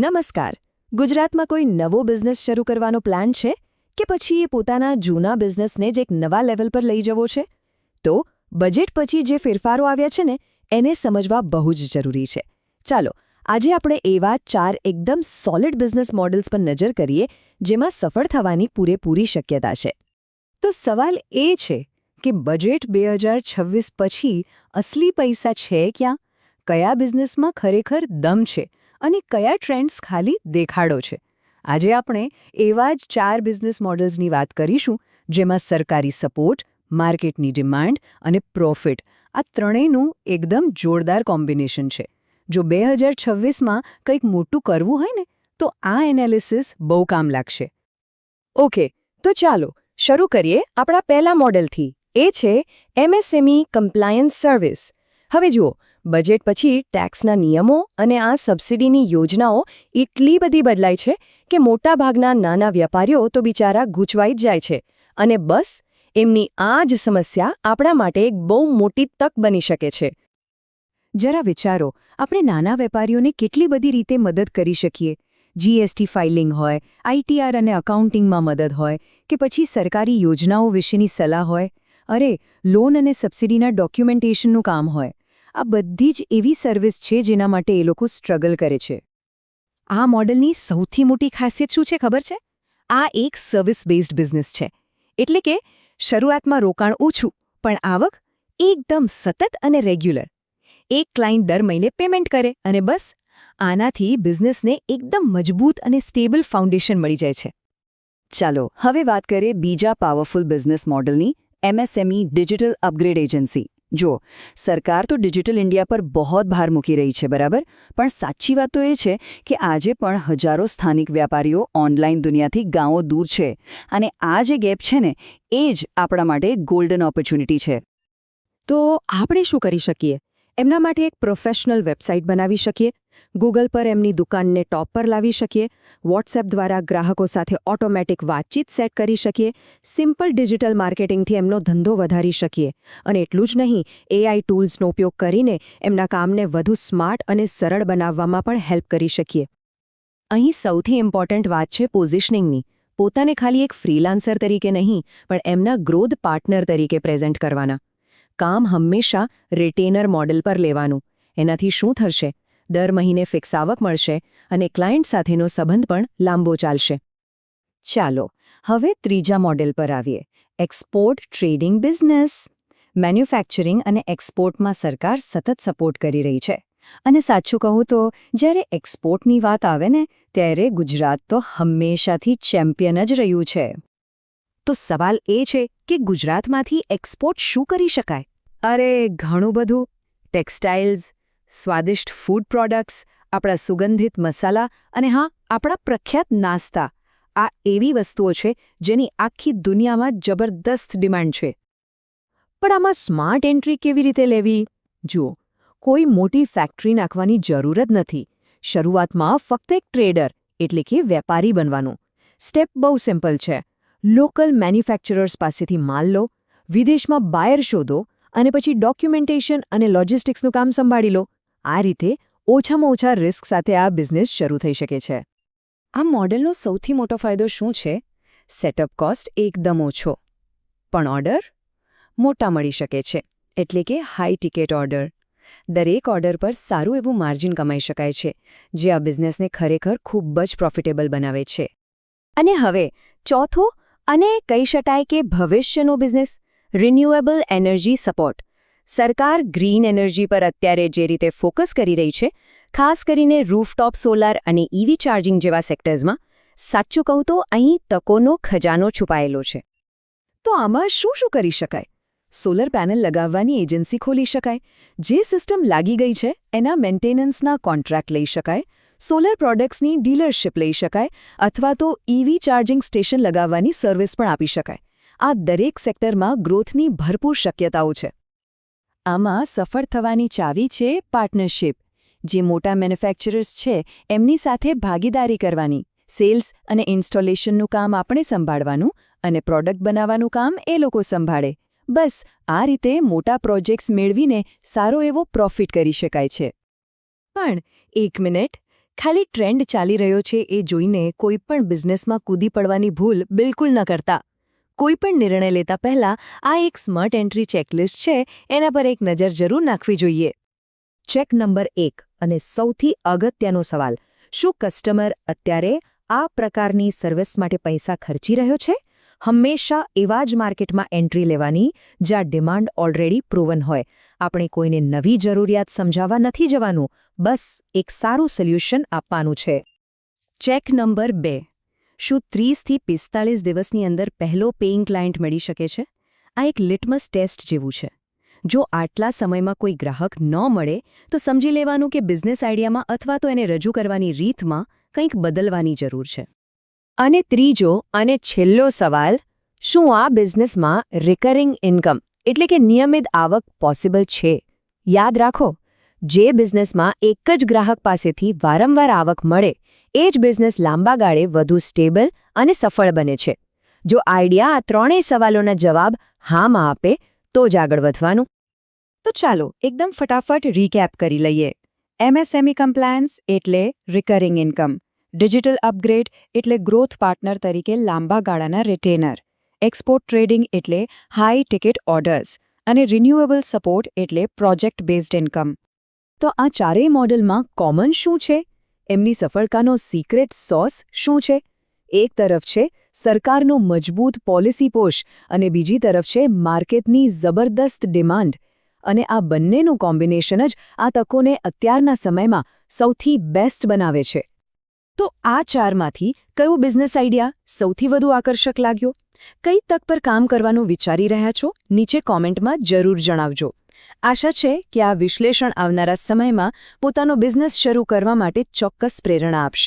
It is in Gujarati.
નમસ્કાર. ગુજરાતમાં કોઈ નવો બિઝનેસ શરૂ કરવાનો પ્લાન છે કે પછી એ પોતાના જૂના બિઝનેસને જ એક નવા લેવલ પર લઈ જવો છે? તો બજેટ પછી જે ફેરફારો આવ્યા છે ને, એને સમજવા બહુ જ જરૂરી છે. ચાલો, આજે આપણે એવા ચાર એકદમ સોલિડ બિઝનેસ મોડલ્સ પર નજર કરીએ જેમાં સફળ થવાની પૂરેપૂરી શક્યતા છે. તો સવાલ એ છે કે બજેટ બે હજાર છવ્વીસ પછી અસલી પૈસા છે ક્યાં? કયા બિઝનેસમાં ખરેખર દમ છે? અને કયા ટ્રેન્ડ્સ ખાલી દેખાડો છે. આજે આપણે એવા જ ચાર બિઝનેસ મોડલ્સની વાત કરીશું, જેમાં સરકારી સપોર્ટ, માર્કેટની ડિમાન્ડ અને પ્રોફિટ આ ત્રણેયનું એકદમ જોરદાર કોમ્બિનેશન છે. જો બે હજાર છવ્વીસમાં કંઈક મોટું કરવું હોય ને, તો આ એનાલિસિસ બહુ કામ લાગશે. ઓકે, તો ચાલો, શરૂ કરીએ આપણા પહેલા મોડેલથી. એ છે એમએસએમઈ કમ્પ્લાયન્સ સર્વિસ. હવે જુઓ બજેટ પછી ટેક્સના નિયમો અને આ સબસિડીની યોજનાઓ એટલી બધી બદલાય છે કે મોટાભાગના નાના વેપારીઓ તો બિચારા ગૂંચવાઈ જ જાય છે. અને બસ, એમની આ જ સમસ્યા આપણા માટે એક બહુ મોટી તક બની શકે છે. જરા વિચારો, આપણે નાના વેપારીઓને કેટલી બધી રીતે મદદ કરી શકીએ? જીએસટી ફાઇલિંગ હોય આઈટીઆર અને અકાઉન્ટિંગમાં મદદ હોય, કે પછી સરકારી યોજનાઓ વિશેની સલાહ હોય? અરે, લોન અને સબસિડીના ડોક્યુમેન્ટેશનનું કામ હોય. આ બધી જ એવી સર્વિસ છે જેના માટે એ લોકો સ્ટ્રગલ કરે છે. આ મોડલની સૌથી મોટી ખાસિયત શું છે ખબર છે? આ એક સર્વિસ બેઝડ બિઝનેસ છે. એટલે કે શરૂઆતમાં રોકાણ ઓછું, પણ આવક એકદમ સતત અને રેગ્યુલર. એક ક્લાયન્ટ દર મહિને પેમેન્ટ કરે અને બસ આનાથી બિઝનેસને એકદમ મજબૂત અને સ્ટેબલ ફાઉન્ડેશન મળી જાય છે. ચાલો, હવે વાત કરીએ બીજા પાવરફુલ બિઝનેસ મોડલની, એમએસએમઈ ડિજિટલ અપગ્રેડ એજન્સી. જો સરકાર તો ડિજિટલ ઇન્ડિયા પર બહોત ભાર મૂકી રહી છે, બરાબર? પણ સાચી વાત તો એ છે કે આજે પણ હજારો સ્થાનિક વ્યાપારીઓ ઓનલાઈન દુનિયાથી ગાંવો દૂર છે અને આ જે ગેપ છે ને, એ જ આપણા માટે ગોલ્ડન ઓપોર્ચ્યુનિટી છે. તો આપણે શું કરી શકીએ? એમના માટે એક પ્રોફેશનલ વેબસાઇટ બનાવી શકીએ. ગૂગલ પર એમની દુકાનને ટોપ પર લાવી શકીએ. વોટ્સએપ દ્વારા ગ્રાહકો સાથે ઓટોમેટિક વાતચીત સેટ કરી શકીએ. સિમ્પલ ડિજિટલ માર્કેટિંગથી એમનો ધંધો વધારી શકીએ. અને એટલું જ નહીં એઆઈ ટૂલ્સનો ઉપયોગ કરીને એમના કામને વધુ સ્માર્ટ અને સરળ બનાવવામાં પણ હેલ્પ કરી શકીએ. અહીં સૌથી ઇમ્પોર્ટન્ટ વાત છે પોઝિશનિંગની પોતાને ખાલી એક ફ્રીલાન્સર તરીકે નહીં, પણ એમના ગ્રોથ પાર્ટનર તરીકે પ્રેઝન્ટ કરવાના. કામ હંમેશા રિટેનર મોડેલ પર લેવાનું. એનાથી શું થશે? દર મહિને ફિક્સ આવક મળશે અને ક્લાયન્ટ સાથેનો સંબંધ પણ લાંબો ચાલશે. ચાલો, હવે ત્રીજા મોડેલ પર આવીએ. એક્સપોર્ટ ટ્રેડિંગ બિઝનેસ મેન્યુફેક્ચરિંગ અને એક્સપોર્ટમાં સરકાર સતત સપોર્ટ કરી રહી છે. અને સાચું કહું તો, જ્યારે એક્સપોર્ટની વાત આવે ને, ત્યારે ગુજરાત તો હંમેશાથી ચેમ્પિયન જ રહ્યું છે. તો સવાલ એ છે કે ગુજરાતમાંથી એક્સપોર્ટ શું કરી શકાય? અરે, ઘણું બધું. ટેક્સટાઇલ્સ સ્વાદિષ્ટ ફૂડ પ્રોડક્ટ્સ આપણા સુગંધિત મસાલા અને હા, આપણા પ્રખ્યાત નાસ્તા. આ એવી વસ્તુઓ છે જેની આખી દુનિયામાં જબરદસ્ત ડિમાન્ડ છે. પણ આમાં સ્માર્ટ એન્ટ્રી કેવી રીતે લેવી? જુઓ, કોઈ મોટી ફેક્ટરી નાખવાની જરૂર જ નથી. શરૂઆતમાં ફક્ત એક ટ્રેડર, એટલે કે વેપારી બનવાનું. સ્ટેપ બહુ સિમ્પલ છે. લોકલ મેન્યુફેક્ચરર્સ પાસેથી માલ લો, વિદેશમાં બાયર શોધો અને પછી ડોક્યુમેન્ટેશન અને લોજિસ્ટિક્સનું કામ સંભાળી લો. આ રીતે ઓછામાં ઓછા રિસ્ક સાથે આ બિઝનેસ શરૂ થઈ શકે છે. આ મોડેલનો સૌથી મોટો ફાયદો શું છે? સેટઅપ કોસ્ટ એકદમ ઓછો. પણ ઓર્ડર મોટા મળી શકે છે. એટલે કે હાઈ ટિકેટ ઓર્ડર દરેક ઓર્ડર પર સારું એવું માર્જિન કમાઈ શકાય છે, જે આ બિઝનેસને ખરેખર ખૂબ જ પ્રોફિટેબલ બનાવે છે. અને હવે ચોથો અને કહી શકાય કે ભવિષ્યનો બિઝનેસ રિન્યુએબલ એનર્જી સપોર્ટ સરકાર ગ્રીન એનર્જી પર અત્યારે જે રીતે ફોકસ કરી રહી છે, ખાસ કરીને રૂફટોપ સોલાર અને ઇવી ચાર્જિંગ જેવા સેક્ટર્સમાં સાચું કહું તો અહીં તકોનો ખજાનો છુપાયેલો છે. તો આમાં શું શું કરી શકાય? સોલર પેનલ લગાવવાની એજન્સી ખોલી શકાય. જે સિસ્ટમ લાગી ગઈ છે, એના મેન્ટેનન્સના કોન્ટ્રાક્ટ લઈ શકાય. સોલર પ્રોડક્ટ્સની ડીલરશીપ લઈ શકાય. અથવા તો ઇવી ચાર્જિંગ સ્ટેશન લગાવવાની સર્વિસ પણ આપી શકાય. આ દરેક સેક્ટરમાં ગ્રોથની ભરપૂર શક્યતાઓ છે. આમાં સફળ થવાની ચાવી છે પાર્ટનરશિપ, જે મોટા મેન્યુફેક્ચરર્સ છે એમની સાથે ભાગીદારી કરવાની, સેલ્સ અને ઇન્સ્ટોલેશનનું કામ આપણે સંભાળવાનું અને પ્રોડક્ટ બનાવવાનું કામ એ લોકો સંભાળે. બસ, આ રીતે મોટા પ્રોજેક્ટ્સ મેળવીને સારો એવો પ્રોફિટ કરી શકાય છે. પણ, એક મિનિટ. ખાલી ટ્રેન્ડ ચાલી રહ્યો છે એ જોઈને કોઈ પણ બિઝનેસમાં કૂદી પડવાની ભૂલ બિલકુલ ન કરતા. કોઈ પણ નિર્ણય લેતા પહેલા આ એક સ્માર્ટ એન્ટ્રી ચેકલિસ્ટ છે, એના પર એક નજર જરૂર નાખવી જોઈએ. ચેક નંબર એક અને સૌથી અગત્યનો સવાલ, શું કસ્ટમર અત્યારે આ પ્રકારની સર્વિસ માટે પૈસા ખર્ચી રહ્યો છે? હંમેશા એવા જ માર્કેટમાં એન્ટ્રી લેવાની જ્યાં ડિમાન્ડ ઓલરેડી પ્રૂવન હોય. આપણે કોઈને નવી જરૂરિયાત સમજાવવા નથી જવાનું, બસ એક સારું સોલ્યુશન આપવાનું છે. ચેક નંબર બે શું ત્રીસથી પિસ્તાળીસ દિવસની અંદર પહેલો પેઇંગ ક્લાયન્ટ મળી શકે છે? આ એક લિટમસ ટેસ્ટ જેવું છે. જો આટલા સમયમાં કોઈ ગ્રાહક ન મળે, તો સમજી લેવાનું કે બિઝનેસ આઈડિયામાં અથવા તો એને રજૂ કરવાની રીતમાં કંઈક બદલવાની જરૂર છે. અને ત્રીજો અને છેલ્લો સવાલ, શું આ બિઝનેસમાં રિકરિંગ ઇન્કમ એટલે કે નિયમિત આવક પોસિબલ છે? યાદ રાખો, જે બિઝનેસમાં એક જ ગ્રાહક પાસેથી વારંવાર આવક મળે એ જ બિઝનેસ લાંબા ગાળે વધુ સ્ટેબલ અને સફળ બને છે. જો આઈડિયા આ ત્રણેય સવાલોના જવાબ હામાં આપે, તો જ આગળ વધવાનું. તો ચાલો એકદમ ફટાફટ રીકેપ કરી લઈએ. એમએસએમઈ કમ્પ્લાયન્સ એટલે રિકરિંગ ઇન્કમ ડિજિટલ અપગ્રેડ એટલે ગ્રોથ પાર્ટનર તરીકે લાંબા ગાળાના રિટેનર એક્સપોર્ટ ટ્રેડિંગ એટલે હાઈ ટિકિટ ઓર્ડર્સ અને રિન્યુએબલ સપોર્ટ એટલે પ્રોજેક્ટ બેઝડ ઇન્કમ તો આ ચારેય મોડલમાં કોમન શું છે? એમની સફળતાનો સિક્રેટ સોસ શું છે? એક તરફ છે સરકારનો મજબૂત પોલિસી પોષ અને બીજી તરફ છે માર્કેટની જબરદસ્ત ડિમાન્ડ અને આ બંનેનું કોમ્બિનેશન જ આ તકોને અત્યારના સમયમાં સૌથી બેસ્ટ બનાવે છે. તો આ ચારમાંથી કયો બિઝનેસ આઈડિયા સૌથી વધુ આકર્ષક લાગ્યો? કઈ તક પર કામ કરવાનું વિચારી રહ્યા છો? નીચે કોમેન્ટમાં જરૂર જણાવજો. આશા છે કે આ વિશ્લેષણ આવનારા સમયમાં પોતાનો બિઝનેસ શરૂ કરવા માટે ચોક્કસ પ્રેરણા આપશે.